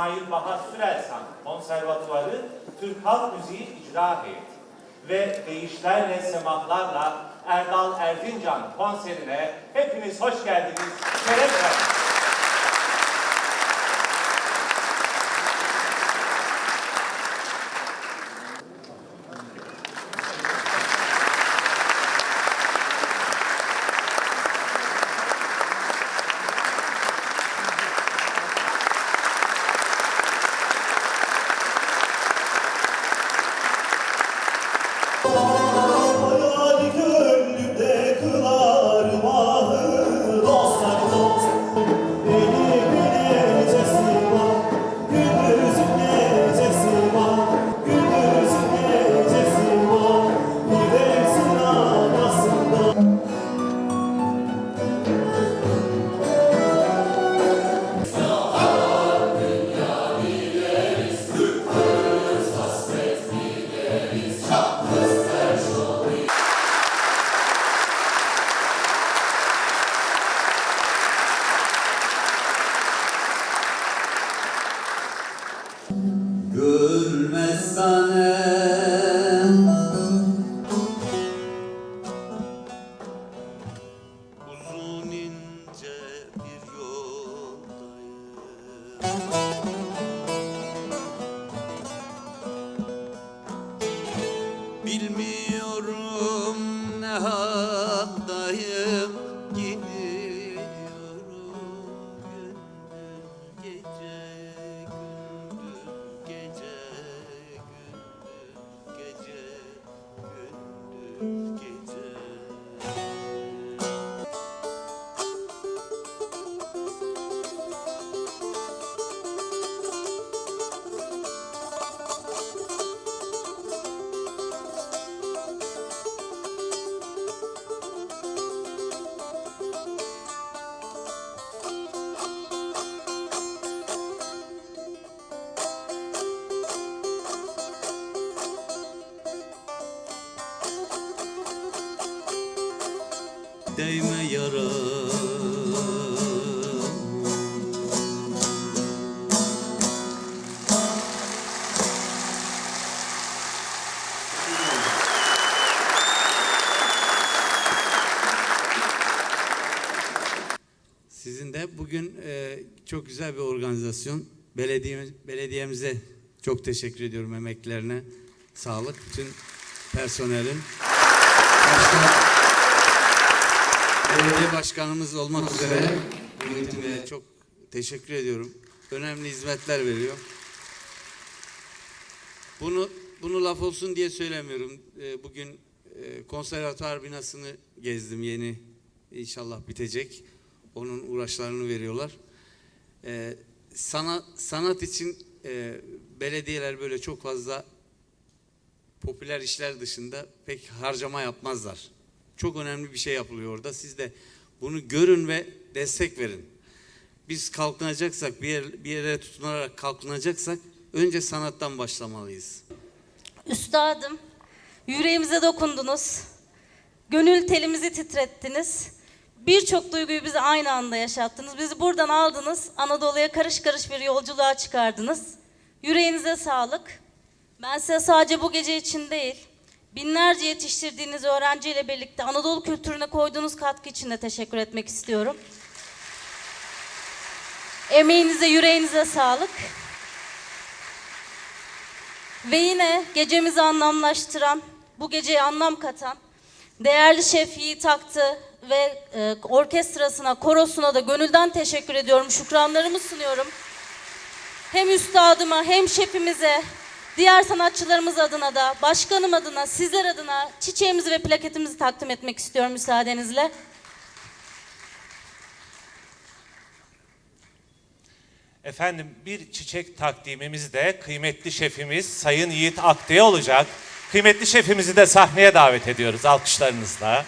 İsmail Baha Sürelsan Konservatuvarı Türk Halk Müziği İcra Heyeti ve Değişlerle Semahlarla Erdal Erzincan konserine hepiniz hoş geldiniz. Şeref verdiniz. Bilmiyorum Değme yara Sizin de bugün e, çok güzel bir organizasyon. Belediye, belediyemize çok teşekkür ediyorum emeklerine. Sağlık bütün personelin. Başka, belediye başkanımız olmak üzere yönetime çok teşekkür ediyorum. Önemli hizmetler veriyor. Bunu bunu laf olsun diye söylemiyorum. E, bugün e, konservatuar binasını gezdim yeni. İnşallah bitecek. Onun uğraşlarını veriyorlar. E, sana, sanat için e, belediyeler böyle çok fazla popüler işler dışında pek harcama yapmazlar. Çok önemli bir şey yapılıyor orada. Siz de bunu görün ve destek verin. Biz kalkınacaksak, bir, yer, bir yere tutunarak kalkınacaksak önce sanattan başlamalıyız. Üstadım, yüreğimize dokundunuz. Gönül telimizi titrettiniz. Birçok duyguyu bize aynı anda yaşattınız. Bizi buradan aldınız. Anadolu'ya karış karış bir yolculuğa çıkardınız. Yüreğinize sağlık. Ben size sadece bu gece için değil, binlerce yetiştirdiğiniz öğrenciyle birlikte Anadolu kültürüne koyduğunuz katkı için de teşekkür etmek istiyorum. Emeğinize, yüreğinize sağlık. Ve yine gecemizi anlamlaştıran, bu geceye anlam katan değerli şef Yiğit Aktı ve e, orkestrasına, korosuna da gönülden teşekkür ediyorum. Şükranlarımı sunuyorum. Hem üstadıma hem şefimize diğer sanatçılarımız adına da, başkanım adına, sizler adına çiçeğimizi ve plaketimizi takdim etmek istiyorum müsaadenizle. Efendim bir çiçek takdimimiz de kıymetli şefimiz Sayın Yiğit Akdağ olacak. Kıymetli şefimizi de sahneye davet ediyoruz alkışlarınızla.